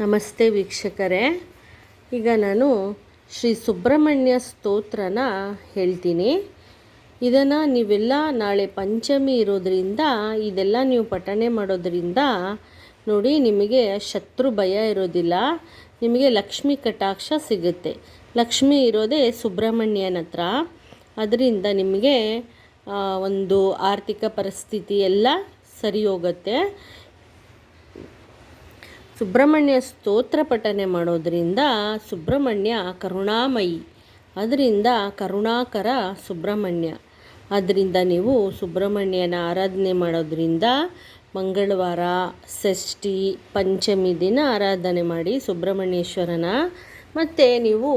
ನಮಸ್ತೆ ವೀಕ್ಷಕರೇ. ಈಗ ನಾನು ಶ್ರೀ ಸುಬ್ರಹ್ಮಣ್ಯ ಸ್ತೋತ್ರನ ಹೇಳ್ತೀನಿ. ಇದನ್ನು ನೀವೆಲ್ಲ ನಾಳೆ ಪಂಚಮಿ ಇರೋದರಿಂದ, ಇದೆಲ್ಲ ನೀವು ಪಠಣೆ ಮಾಡೋದರಿಂದ ನೋಡಿ ನಿಮಗೆ ಶತ್ರು ಭಯ ಇರೋದಿಲ್ಲ. ನಿಮಗೆ ಲಕ್ಷ್ಮಿ ಕಟಾಕ್ಷ ಸಿಗುತ್ತೆ. ಲಕ್ಷ್ಮಿ ಇರೋದೇ ಸುಬ್ರಹ್ಮಣ್ಯನ ಹತ್ರ. ಅದರಿಂದ ನಿಮಗೆ ಒಂದು ಆರ್ಥಿಕ ಪರಿಸ್ಥಿತಿ ಎಲ್ಲ ಸರಿ ಹೋಗುತ್ತೆ. ಸುಬ್ರಹ್ಮಣ್ಯ ಸ್ತೋತ್ರ ಪಠನೆ ಮಾಡೋದರಿಂದ ಸುಬ್ರಹ್ಮಣ್ಯ ಕರುಣಾಮಯಿ. ಅದರಿಂದ ಕರುಣಾಕರ ಸುಬ್ರಹ್ಮಣ್ಯ. ಅದರಿಂದ ನೀವು ಸುಬ್ರಹ್ಮಣ್ಯನ ಆರಾಧನೆ ಮಾಡೋದರಿಂದ ಮಂಗಳವಾರ, ಷಷ್ಠಿ, ಪಂಚಮಿ ದಿನ ಆರಾಧನೆ ಮಾಡಿ ಸುಬ್ರಹ್ಮಣ್ಯೇಶ್ವರನ. ಮತ್ತು ನೀವು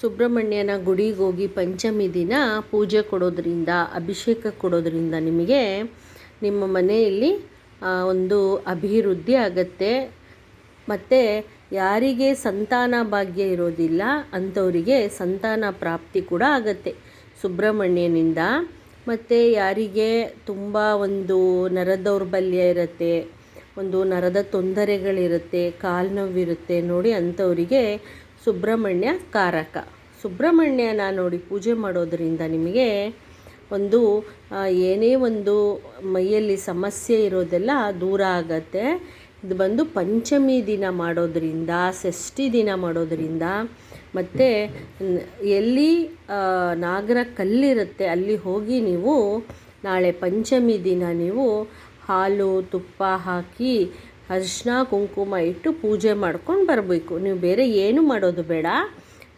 ಸುಬ್ರಹ್ಮಣ್ಯನ ಗುಡಿಗೆ ಹೋಗಿ ಪಂಚಮಿ ದಿನ ಪೂಜೆ ಕೊಡೋದ್ರಿಂದ, ಅಭಿಷೇಕ ಕೊಡೋದ್ರಿಂದ ನಿಮಗೆ ನಿಮ್ಮ ಮನೆಯಲ್ಲಿ ಒಂದು ಅಭಿವೃದ್ಧಿ ಆಗತ್ತೆ. ಮತ್ತು ಯಾರಿಗೆ ಸಂತಾನ ಭಾಗ್ಯ ಇರೋದಿಲ್ಲ, ಅಂಥವರಿಗೆ ಸಂತಾನ ಪ್ರಾಪ್ತಿ ಕೂಡ ಆಗತ್ತೆ. ಸುಬ್ರಹ್ಮಣ್ಯನಿಂದ. ಮತ್ತು ಯಾರಿಗೆ ತುಂಬ ಒಂದು ನರ ದೌರ್ಬಲ್ಯ ಇರುತ್ತೆ, ಒಂದು ನರದ ತೊಂದರೆಗಳಿರುತ್ತೆ ಕಾಲು ನೋವಿರುತ್ತೆ ನೋಡಿ ಅಂಥವರಿಗೆ ಸುಬ್ರಹ್ಮಣ್ಯ ಕಾರಕ. ಸುಬ್ರಹ್ಮಣ್ಯನ ನೋಡಿ ಪೂಜೆ ಮಾಡೋದರಿಂದ ನಿಮಗೆ ಒಂದು ಏನೇ ಒಂದು ಮೈಯಲ್ಲಿ ಸಮಸ್ಯೆ ಇರೋದೆಲ್ಲ ದೂರ ಆಗತ್ತೆ. ಇದು ಬಂದು ಪಂಚಮಿ ದಿನ ಮಾಡೋದರಿಂದ, ಷಷ್ಠಿ ದಿನ ಮಾಡೋದರಿಂದ ಮತ್ತು ಎಲ್ಲಿ ನಾಗರ ಕಲ್ಲಿರುತ್ತೆ, ಅಲ್ಲಿ ಹೋಗಿ ನೀವು ನಾಳೆ ಪಂಚಮಿ ದಿನ ನೀವು ಹಾಲು, ತುಪ್ಪ ಹಾಕಿ ಅರಿಶಿನ ಕುಂಕುಮ ಇಟ್ಟು ಪೂಜೆ ಮಾಡ್ಕೊಂಡು ಬರಬೇಕು. ನೀವು ಬೇರೆ ಏನು ಮಾಡೋದು ಬೇಡ.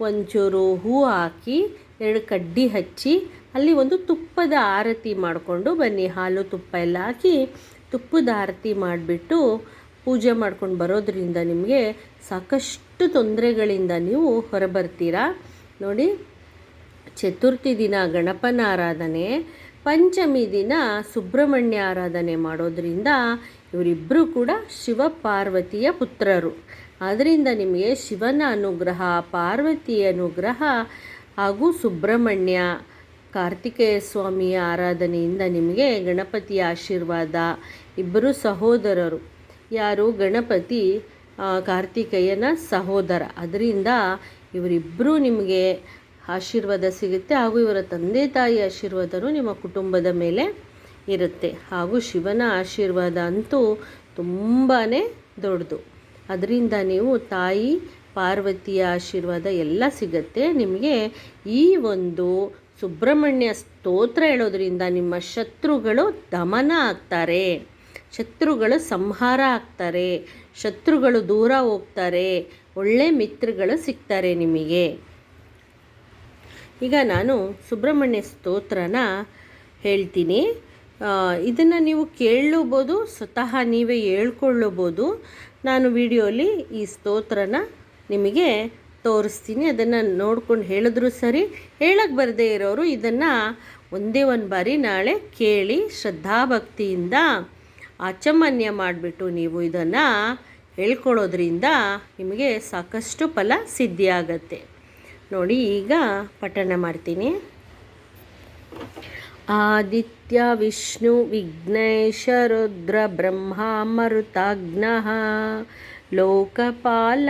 ಒಂಚೂರು ಹೂ ಹಾಕಿ, ಎರಡು ಕಡ್ಡಿ ಹಚ್ಚಿ ಅಲ್ಲಿ ಒಂದು ತುಪ್ಪದ ಆರತಿ ಮಾಡಿಕೊಂಡು ಬನ್ನಿ. ಹಾಲು, ತುಪ್ಪ ಎಲ್ಲ ಹಾಕಿ ತುಪ್ಪದ ಆರತಿ ಮಾಡಿಬಿಟ್ಟು ಪೂಜೆ ಮಾಡ್ಕೊಂಡು ಬರೋದ್ರಿಂದ ನಿಮಗೆ ಸಾಕಷ್ಟು ತೊಂದರೆಗಳಿಂದ ನೀವು ಹೊರಬರ್ತೀರಾ? ನೋಡಿ, ಚತುರ್ಥಿ ದಿನ ಗಣಪನ ಆರಾಧನೆ, ಪಂಚಮಿ ದಿನ ಸುಬ್ರಹ್ಮಣ್ಯ ಆರಾಧನೆ ಮಾಡೋದ್ರಿಂದ ಇವರಿಬ್ಬರು ಕೂಡ ಶಿವ ಪಾರ್ವತಿಯ ಪುತ್ರರು. ಆದ್ದರಿಂದ ನಿಮಗೆ ಶಿವನ ಅನುಗ್ರಹ, ಪಾರ್ವತಿಯ ಅನುಗ್ರಹ ಹಾಗೂ ಸುಬ್ರಹ್ಮಣ್ಯ ಕಾರ್ತಿಕೇಯ ಸ್ವಾಮಿಯ ಆರಾಧನೆಯಿಂದ ನಿಮಗೆ ಗಣಪತಿಯ ಆಶೀರ್ವಾದ ಇಬ್ಬರು ಸಹೋದರರು. ಯಾರು ಗಣಪತಿ ಕಾರ್ತಿಕೇಯನ ಸಹೋದರ. ಅದರಿಂದ ಇವರಿಬ್ಬರೂ ನಿಮಗೆ ಆಶೀರ್ವಾದ ಸಿಗುತ್ತೆ ಹಾಗೂ ಇವರ ತಂದೆ ತಾಯಿ ಆಶೀರ್ವಾದನೂ ನಿಮ್ಮ ಕುಟುಂಬದ ಮೇಲೆ ಇರುತ್ತೆ. ಹಾಗೂ ಶಿವನ ಆಶೀರ್ವಾದ ಅಂತೂ ತುಂಬಾ ದೊಡ್ಡದು. ಅದರಿಂದ ನೀವು ತಾಯಿ, ಪಾರ್ವತಿಯ ಆಶೀರ್ವಾದ ಎಲ್ಲ ಸಿಗುತ್ತೆ. ನಿಮಗೆ ಈ ಒಂದು ಸುಬ್ರಹ್ಮಣ್ಯ ಸ್ತೋತ್ರ ಹೇಳೋದ್ರಿಂದ ನಿಮ್ಮ ಶತ್ರುಗಳು ದಮನ ಆಗ್ತಾರೆ. ಶತ್ರುಗಳು ಸಂಹಾರ ಆಗ್ತಾರೆ, ಶತ್ರುಗಳು ದೂರ ಹೋಗ್ತಾರೆ, ಒಳ್ಳೆ ಮಿತ್ರಗಳು ಸಿಗ್ತಾರೆ ನಿಮಗೆ. ಈಗ ನಾನು ಸುಬ್ರಹ್ಮಣ್ಯ ಸ್ತೋತ್ರನ ಹೇಳ್ತೀನಿ. ಇದನ್ನು ನೀವು ಕೇಳಬಹುದು ಸ್ವತಃ ನೀವೇ ಹೇಳ್ಕೊಳ್ಳಬೋದು. ನಾನು ವಿಡಿಯೋಲಿ ಈ ಸ್ತೋತ್ರನ ನಿಮಗೆ ತೋರಿಸ್ತೀನಿ. ಅದನ್ನು ನೋಡ್ಕೊಂಡು ಹೇಳಿದ್ರು ಸರಿ ಹೇಳಕ್ಕೆ ಬರದೇ ಇರೋರು ಇದನ್ನು ಒಂದೇ ಒಂದು ಬಾರಿ ನಾಳೆ ಕೇಳಿ ಶ್ರದ್ಧಾಭಕ್ತಿಯಿಂದ ಆಚಮನ್ಯ ಮಾಡಿಬಿಟ್ಟು ನೀವು ಇದನ್ನು ಹೇಳ್ಕೊಳ್ಳೋದ್ರಿಂದ ನಿಮಗೆ ಸಾಕಷ್ಟು ಫಲ ಸಿದ್ಧಿಯಾಗತ್ತೆ. ನೋಡಿ, ಈಗ ಪಠಣ ಮಾಡ್ತೀನಿ. ಆದಿತ್ಯ ವಿಷ್ಣು ವಿಘ್ನೇಶ ರುದ್ರ ಬ್ರಹ್ಮ ಮರುತಾಗ್ನಃ ಲೋಕಪಾಲ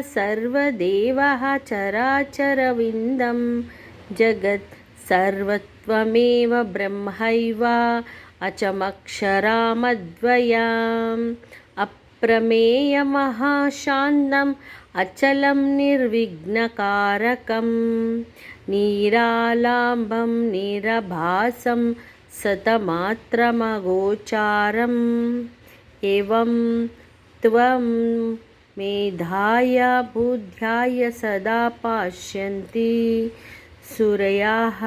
ಸರ್ವದೇವ ಚರಾಚರವಿಂದಂ ಜಗತ್ ಸರ್ವತ್ವಮೇವ अचमक्षरामद्वयाम् अप्रमेयमहाशान्नम् अचलं निर्विघ्नकारकं नीरालाम्बं निरभासं सतमात्रमगोचारम् एवं त्वं मेधाय बुद्ध्याय सदा पाष्यन्ति सुरयाः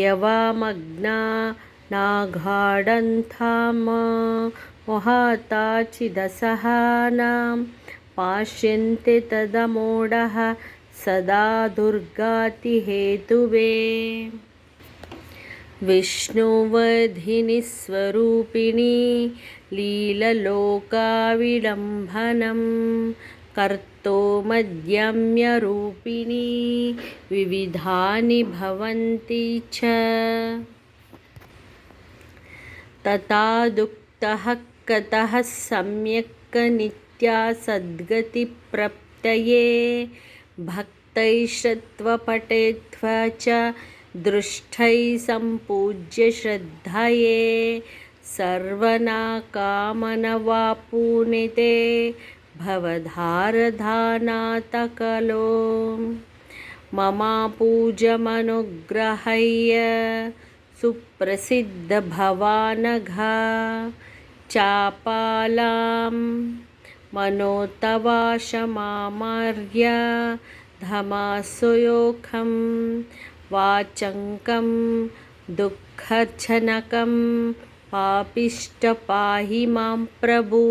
यवामग्ना नाघाडन्थाम मोहाताचिदसहानां पाश्यन्ते तदमोढः सदा दुर्गातिहेतुवे। विष्णुवधिनि स्वरूपिणी लीललोकाविडम्बनं कर्तो मध्यम्यरूपिणी विविधानि भवन्ति च ततादुक्तः कतः सम्यक्कनित्या सद्गतिप्रप्तये। भक्तैश्रत्वपटेत्वा च दृष्टैः सम्पूज्य श्रद्धये। सर्वनाकामनवापूनिते भवधारधानातकलो। ममापूजमनुग्रहय्य सुप्रसिद्धभवानघा चापालां, मनोतवाशमामार्य, धमासुयोखं, वाचङ्कं दुःखजनकं पापिष्टपाहि माँ प्रभु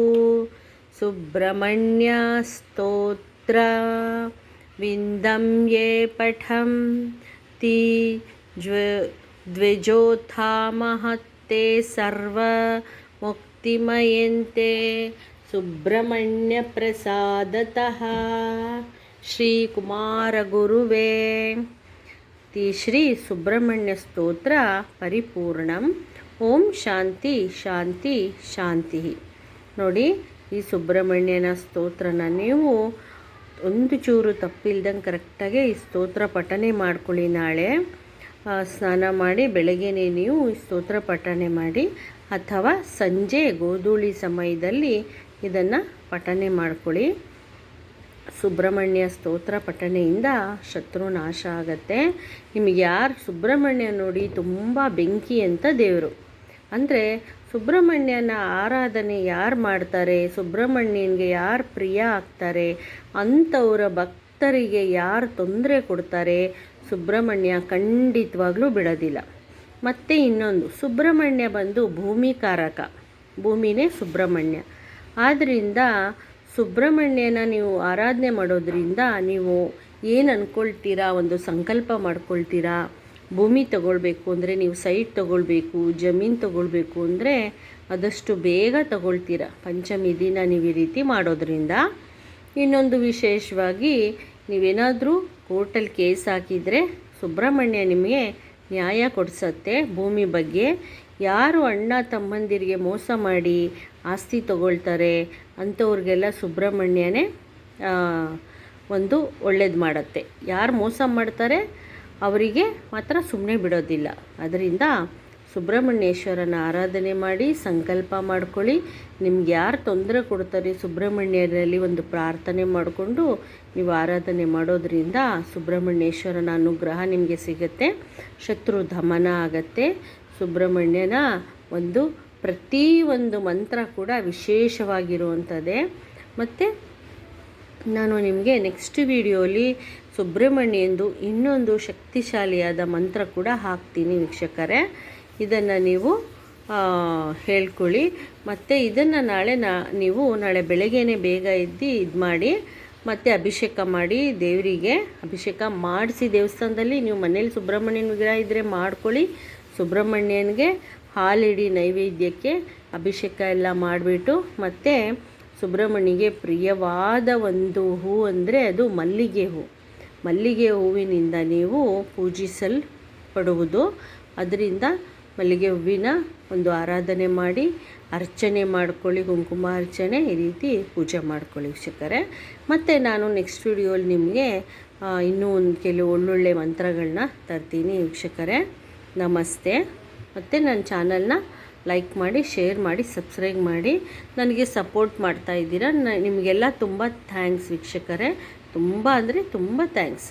सुब्रह्मण्यस्तोत्र विन्दं ये पठं, ती ज्व द्विजोत्थामहत्ते सर्वमुक्तिमयन्ते सुब्रह्मण्यप्रसादतः ಶ್ರೀಕುಮಾರಗುರುವೇ ತಿ ಶ್ರೀ ಸುಬ್ರಹ್ಮಣ್ಯ ಸ್ತೋತ್ರ ಪರಿಪೂರ್ಣಂ ಓಂ ಶಾಂತಿ ಶಾಂತಿ ಶಾಂತಿ ನೋಡಿ ಈ ಸುಬ್ರಹ್ಮಣ್ಯನ ಸ್ತೋತ್ರನ ನೀವು ಒಂದು ಚೂರು ತಪ್ಪಿಲ್ದಂಗೆ ಕರೆಕ್ಟಾಗಿ ಈ ಸ್ತೋತ್ರ ಪಠನೆ ಮಾಡ್ಕೊಳ್ಳಿ ನಾಳೆ ಸ್ನಾನ ಮಾಡಿ ಬೆಳಗ್ಗೆನೇ ನೀವು ಸ್ತೋತ್ರ ಪಠಣೆ ಮಾಡಿ ಅಥವಾ ಸಂಜೆ ಗೋಧೂಳಿ ಸಮಯದಲ್ಲಿ ಇದನ್ನು ಪಠಣೆ ಮಾಡ್ಕೊಳ್ಳಿ. ಸುಬ್ರಹ್ಮಣ್ಯ ಸ್ತೋತ್ರ ಪಠಣೆಯಿಂದ ಶತ್ರು ನಾಶ ಆಗತ್ತೆ. ನಿಮಗೆ ಯಾರು ಸುಬ್ರಹ್ಮಣ್ಯ ನೋಡಿ ತುಂಬ ಬೆಂಕಿ ಅಂತ ದೇವರು. ಅಂದರೆ ಸುಬ್ರಹ್ಮಣ್ಯನ ಆರಾಧನೆ ಯಾರು ಮಾಡ್ತಾರೆ? ಸುಬ್ರಹ್ಮಣ್ಯನಿಗೆ ಯಾರು ಪ್ರಿಯ ಆಗ್ತಾರೆ? ಅಂಥವರ ಭಕ್ತರಿಗೆ ಯಾರು ತೊಂದರೆ ಕೊಡ್ತಾರೆ, ಸುಬ್ರಹ್ಮಣ್ಯ ಖಂಡಿತವಾಗ್ಲೂ ಬಿಡೋದಿಲ್ಲ. ಮತ್ತು ಇನ್ನೊಂದು, ಸುಬ್ರಹ್ಮಣ್ಯ ಬಂದು ಭೂಮಿಕಾರಕ. ಭೂಮಿನೇ ಸುಬ್ರಹ್ಮಣ್ಯ. ಆದ್ದರಿಂದ ಸುಬ್ರಹ್ಮಣ್ಯನ ನೀವು ಆರಾಧನೆ ಮಾಡೋದ್ರಿಂದ ನೀವು ಏನು ಅಂದ್ಕೊಳ್ತೀರಾ ಒಂದು ಸಂಕಲ್ಪ ಮಾಡ್ಕೊಳ್ತೀರಾ? ಭೂಮಿ ತಗೊಳ್ಬೇಕು ಅಂದರೆ ನೀವು ಸೈಟ್ ತಗೊಳ್ಬೇಕು, ಜಮೀನು ತಗೊಳ್ಬೇಕು ಅಂದರೆ ಆದಷ್ಟು ಬೇಗ ತಗೊಳ್ತೀರ? ಪಂಚಮಿ ದಿನ ನೀವು ಈ ರೀತಿ ಮಾಡೋದ್ರಿಂದ ಇನ್ನೊಂದು ವಿಶೇಷವಾಗಿ ನೀವೇನಾದರೂ ಕೋರ್ಟಲ್ಲಿ ಕೇಸ್ ಹಾಕಿದರೆ ಸುಬ್ರಹ್ಮಣ್ಯ ನಿಮಗೆ ನ್ಯಾಯ ಕೊಡಿಸತ್ತೆ ಭೂಮಿ ಬಗ್ಗೆ. ಯಾರು ಅಣ್ಣ ತಮ್ಮಂದಿರಿಗೆ ಮೋಸ ಮಾಡಿ ಆಸ್ತಿ ತಗೊಳ್ತಾರೆ ಅಂಥವ್ರಿಗೆಲ್ಲ ಸುಬ್ರಹ್ಮಣ್ಯನೇ ಒಂದು ಒಳ್ಳೇದು ಮಾಡುತ್ತೆ. ಯಾರು ಮೋಸ ಮಾಡ್ತಾರೆ ಅವರಿಗೆ ಮಾತ್ರ ಸುಮ್ಮನೆ ಬಿಡೋದಿಲ್ಲ. ಅದರಿಂದ ಸುಬ್ರಹ್ಮಣ್ಯೇಶ್ವರನ ಆರಾಧನೆ ಮಾಡಿ ಸಂಕಲ್ಪ ಮಾಡ್ಕೊಳ್ಳಿ. ನಿಮ್ಗೆ ಯಾರು ತೊಂದರೆ ಕೊಡ್ತಾರೆ ಸುಬ್ರಹ್ಮಣ್ಯರಲ್ಲಿ ಒಂದು ಪ್ರಾರ್ಥನೆ ಮಾಡಿಕೊಂಡು ನೀವು ಆರಾಧನೆ ಮಾಡೋದ್ರಿಂದ ಸುಬ್ರಹ್ಮಣ್ಯೇಶ್ವರನ ಅನುಗ್ರಹ ನಿಮಗೆ ಸಿಗುತ್ತೆ. ಶತ್ರು ದಮನ ಆಗತ್ತೆ. ಸುಬ್ರಹ್ಮಣ್ಯನ ಒಂದು ಪ್ರತಿ ಒಂದು ಮಂತ್ರ ಕೂಡ ವಿಶೇಷವಾಗಿರುವಂಥದ್ದೇ. ಮತ್ತು ನಾನು ನಿಮಗೆ ನೆಕ್ಸ್ಟ್ ವಿಡಿಯೋಲಿ ಸುಬ್ರಹ್ಮಣ್ಯಂದು ಇನ್ನೊಂದು ಶಕ್ತಿಶಾಲಿಯಾದ ಮಂತ್ರ ಕೂಡ ಹಾಕ್ತೀನಿ ವೀಕ್ಷಕರೇ. ಇದನ್ನು ನೀವು ಹೇಳ್ಕೊಳ್ಳಿ. ಮತ್ತು ಇದನ್ನು ನಾಳೆ ನಾ, ನೀವು ನಾಳೆ ಬೆಳಗ್ಗೆನೇ ಬೇಗ ಎದ್ದು ಇದು ಮಾಡಿ, ಮತ್ತು ಅಭಿಷೇಕ ಮಾಡಿ, ದೇವರಿಗೆ ಅಭಿಷೇಕ ಮಾಡಿಸಿ ದೇವಸ್ಥಾನದಲ್ಲಿ ನೀವು ಮನೇಲಿ ಸುಬ್ರಹ್ಮಣ್ಯನ ವಿಗ್ರಹ ಇದ್ದರೆ ಮಾಡ್ಕೊಳ್ಳಿ. ಸುಬ್ರಹ್ಮಣ್ಯನಿಗೆ ಹಾಲಿಡಿ ನೈವೇದ್ಯಕ್ಕೆ ಅಭಿಷೇಕ ಎಲ್ಲ ಮಾಡಿಬಿಟ್ಟು, ಮತ್ತು ಸುಬ್ರಹ್ಮಣ್ಯಗೆ ಪ್ರಿಯವಾದ ಒಂದು ಹೂ ಅಂದರೆ ಅದು ಮಲ್ಲಿಗೆ ಹೂ. ಮಲ್ಲಿಗೆ ಹೂವಿನಿಂದ ನೀವು ಪೂಜಿಸಲ್ಪಡುವುದು. ಅದರಿಂದ ಮಲ್ಲಿಗೆ ಹೂವಿನ ಒಂದು ಆರಾಧನೆ ಮಾಡಿ ಅರ್ಚನೆ ಮಾಡ್ಕೊಳ್ಳಿ, ಕುಂಕುಮ ಅರ್ಚನೆ, ಈ ರೀತಿ ಪೂಜೆ ಮಾಡ್ಕೊಳ್ಳಿ ವೀಕ್ಷಕರೇ. ಮತ್ತು ನಾನು ನೆಕ್ಸ್ಟ್ ವಿಡಿಯೋಲಿ ನಿಮಗೆ ಇನ್ನೂ ಒಂದು ಕೆಲವು ಒಳ್ಳೊಳ್ಳೆ ಮಂತ್ರಗಳನ್ನ ತರ್ತೀನಿ ವೀಕ್ಷಕರೇ. ನಮಸ್ತೆ. ಮತ್ತು ನನ್ನ ಚಾನಲ್ನ ಲೈಕ್ ಮಾಡಿ ಶೇರ್ ಮಾಡಿ ಸಬ್ಸ್ಕ್ರೈಬ್ ಮಾಡಿ. ನನಗೆ ಸಪೋರ್ಟ್ ಮಾಡ್ತಾ ಇದ್ದೀರಾ. ನಿಮಗೆಲ್ಲ ತುಂಬ ಥ್ಯಾಂಕ್ಸ್ ವೀಕ್ಷಕರೇ. ತುಂಬ ಅಂದರೆ ತುಂಬ ಥ್ಯಾಂಕ್ಸ್